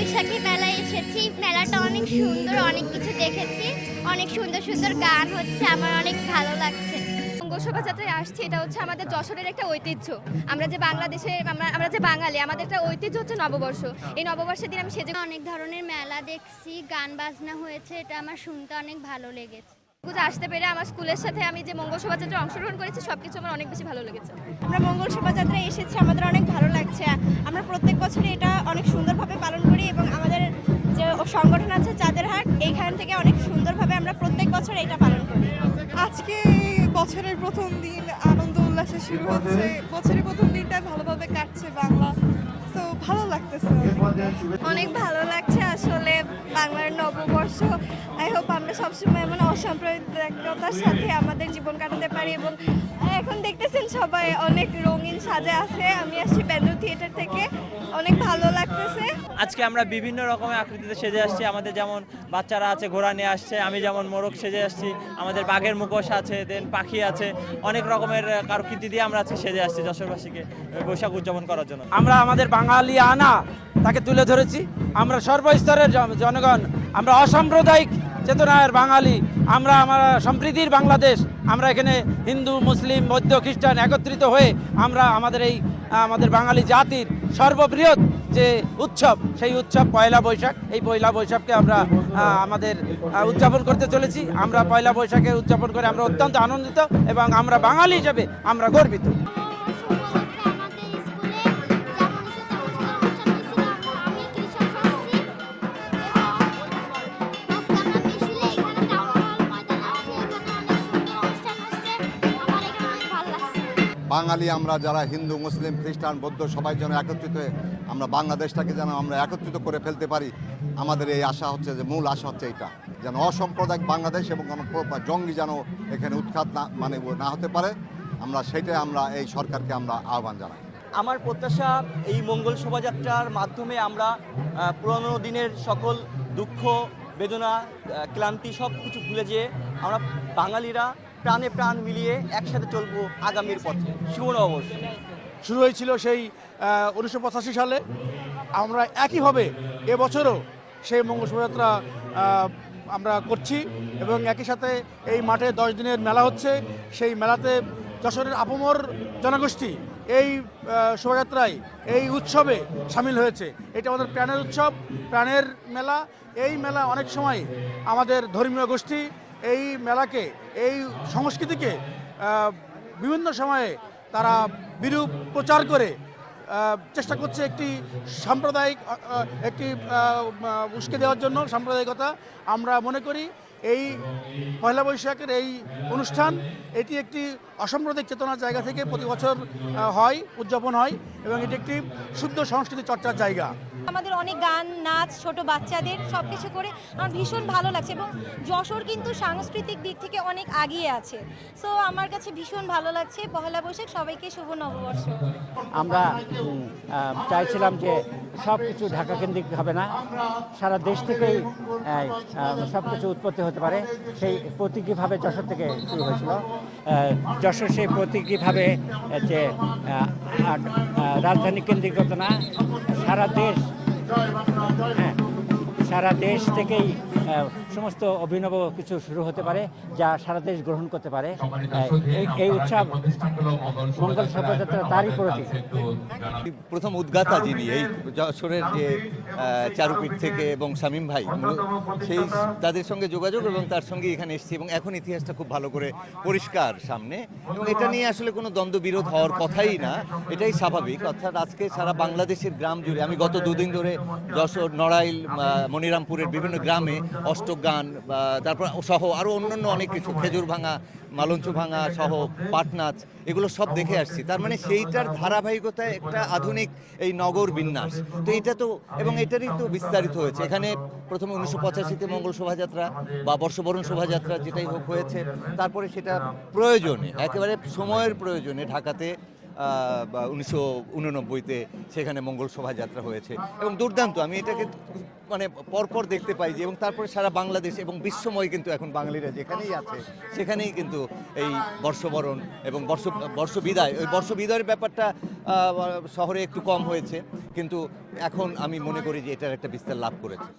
বৈশাখী মেলায় এসেছি। মেলাটা অনেক সুন্দর অনেক কিছু দেখেছি। অনেক সুন্দর সুন্দর গান হচ্ছে আমার অনেক ভালো লাগছে। মঙ্গল শোভাযাত্রায় আসছি এটা হচ্ছে আমাদের যশোরের একটা ঐতিহ্য। আমরা যে বাংলাদেশে আমরা আমরা যে বাঙালি আমাদের একটা ঐতিহ্য হচ্ছে নববর্ষ। এই নববর্ষের দিন আমি সেজে অনেক ধরনের মেলা দেখছি গান বাজনা হয়েছে এটা আমার শুনতে অনেক ভালো লেগেছে। পুজো আসতে পেরে আমার স্কুলের সাথে আমি যে মঙ্গল শোভাযাত্রায় অংশগ্রহণ করেছি সবকিছু আমার অনেক বেশি ভালো লেগেছে। আমরা মঙ্গল শোভাযাত্রায় এসেছি আমাদের অনেক ভালো লাগছে। থেকে অনেক সুন্দরভাবে আমরা প্রত্যেক বছর এটা পালন করি। আজকে বছরের প্রথম দিন আনন্দ উল্লাসে শুরু হচ্ছে। বছরের প্রথম দিনটা ভালোভাবে কাটছে বাংলা। তো ভালো লাগতেছে। অনেক ভালো লাগছে আসলে বাংলার নববর্ষ। আই হোপ আমরা সবসময় এমন অসাম্প্রদায়িকতার সাথে আমাদের জীবন কাটাতে পারি এবং এখন দেখতেছেন সবাই অনেক রঙিন সাজে আছে। আমি আসছি ব্যান্ডো থিয়েটার থেকে। অনেক ভালো লাগতেছে। আজকে আমরা বিভিন্ন রকমের আকৃতিতে সেজে আসছি। আমাদের যেমন বাচ্চারা আছে ঘোড়া নিয়ে আসছে আমি যেমন মোরগ সেজে আসছি আমাদের বাঘের মুখোশ আছে দেন পাখি আছে অনেক রকমের কারুকৃতি দিয়ে আমরা আজকে সেজে আসছি যশোরবাসীকে বৈশাখ উদযাপন করার জন্য। আমরা আমাদের বাঙালি আনা তাকে তুলে ধরেছি। আমরা সর্বস্তরের জনগণ আমরা অসাম্প্রদায়িক চেতনার বাঙালি, আমরা আমরা সম্প্রীতির বাংলাদেশ, আমরা এখানে হিন্দু, মুসলিম বৌদ্ধ খ্রিস্টান একত্রিত হয়ে আমরা আমাদের এই, আমাদের বাঙালি জাতির সর্ববৃহৎ যে উৎসব, সেই উৎসব পয়লা বৈশাখ, এই পয়লা বৈশাখকে আমরা আমাদের উদযাপন করতে চলেছি। আমরা পয়লা বৈশাখে উদযাপন করে আমরা অত্যন্ত আনন্দিত এবং আমরা বাঙালি হিসেবে আমরা গর্বিত। বাঙালি আমরা যারা হিন্দু, মুসলিম, খ্রিস্টান, বৌদ্ধ সবাই যেন একত্রিত হয়ে আমরা বাংলাদেশটাকে যেন আমরা একত্রিত করে ফেলতে পারি, আমাদের এই আশা হচ্ছে যে, মূল আশা হচ্ছে এটা যেন অসাম্প্রদায়িক বাংলাদেশ এবং জঙ্গি যেন এখানে উৎখাত না মানে না হতে পারে। আমরা সেটাই আমরা এই সরকারকে আমরা আহ্বান জানাই। আমার প্রত্যাশা এই মঙ্গল শোভাযাত্রার মাধ্যমে আমরা পুরনো দিনের সকল দুঃখ, বেদনা ক্লান্তি সব কিছু ভুলে যেয়ে আমরা বাঙালিরা প্রাণে প্রাণ মিলিয়ে একসাথে চলবো আগামীর পথে। শুভ নববর্ষ। শুরু হয়েছিল সেই উনিশশো পঁচাশি সালে। আমরা একইভাবে এবছরও সেই মঙ্গল শোভাযাত্রা আমরা করছি এবং একই সাথে এই মাঠে দশ দিনের মেলা হচ্ছে। সেই মেলাতে যশোরের আপমর জনগোষ্ঠী এই শোভাযাত্রায়, এই উৎসবে সামিল হয়েছে। এটা আমাদের প্রাণের উৎসব, প্রাণের মেলা। এই মেলা অনেক সময় আমাদের ধর্মীয় গোষ্ঠী এই মেলাকে, এই সংস্কৃতিকে বিভিন্ন সময়ে তারা বিরূপ প্রচার করে চেষ্টা করছে একটি সাম্প্রদায়িক একটি উস্কে দেওয়ার জন্য সাম্প্রদায়িকতা। আমরা মনে করি এই পয়লা বৈশাখের এই অনুষ্ঠান, এটি একটি অসাম্প্রদায়িক চেতনার জায়গা থেকে প্রতি বছর হয়, উদযাপন হয় এবং এটি একটি শুদ্ধ সংস্কৃতি চর্চার জায়গা। আমাদের অনেক গান, নাচ, ছোট বাচ্চাদের সব কিছু করে আমার ভীষণ ভালো লাগছে এবং যশোর কিন্তু সাংস্কৃতিক দিক থেকে অনেক আগিয়ে আছে। সো আমার কাছে ভীষণ ভালো লাগছে। পহেলা বৈশাখ, সবাইকে শুভ নববর্ষ। আমরা চাইছিলাম যে সব কিছু ঢাকা কেন্দ্রিক হবে না। সারা দেশ থেকেই সব কিছু উৎপত্তি হতে পারে। সেই প্রতীকীভাবে যশোর থেকে শুরু হয়েছিল। যশোর সেই প্রতীকীভাবে যে রাজধানী কেন্দ্রিকতা না, সারা দেশ সারা দেশ থেকেই সমস্ত অভিনব কিছু শুরু হতে পারে যা সারা দেশ গ্রহণ করতে পারে। এই উৎসব মঙ্গল শোভাযাত্রা তারই প্রতীক। প্রথম উদ্গাতা যিনি এই যশোরের যে চারুপীঠ থেকে এবং শামীম ভাই সেই তাদের সঙ্গে যোগাযোগ এবং তার সঙ্গে এখানে এসেছি এবং এখন ইতিহাসটা খুব ভালো করে পরিষ্কার সামনে। এবং এটা নিয়ে আসলে কোনো দ্বন্দ্ব বিরোধ হওয়ার কথাই না এটাই স্বাভাবিক। অর্থাৎ আজকে সারা বাংলাদেশের গ্রাম জুড়ে আমি গত দুদিন ধরে যশোর নড়াইল আহ, মনিরামপুরের বিভিন্ন গ্রামে অষ্টক গান তারপর সহ আরও অন্যান্য অনেক কিছু, খেজুর ভাঙা, মালঞ্চ ভাঙা সহ পাটনাচ এগুলো সব দেখে আসছি। তার মানে সেইটার ধারাবাহিকতায় একটা আধুনিক এই নগর বিন্যাস। তো এটা তো, এবং এটারই তো বিস্তারিত হয়েছে। এখানে প্রথমে উনিশশো পঁচাশিতে মঙ্গল শোভাযাত্রা বা বর্ষবরণ শোভাযাত্রা যেটাই হোক হয়েছে, তারপরে সেটা প্রয়োজনে একেবারে সময়ের প্রয়োজনে ঢাকাতে উনিশশো উননব্বইতে সেখানে মঙ্গল শোভাযাত্রা হয়েছে। এবং দুর্দান্ত, আমি এটাকে মানে পরপর দেখতে পাই যে, এবং তারপরে সারা বাংলাদেশ এবং বিশ্বময় কিন্তু এখন বাঙালিরা যেখানেই আছে, সেখানেই কিন্তু এই বর্ষবরণ এবং বর্ষ বর্ষ বিদায় ওই বর্ষ বিদায়ের ব্যাপারটা শহরে একটু কম হয়েছে, কিন্তু এখন আমি মনে করি যে এটার একটা বিস্তার লাভ করেছে।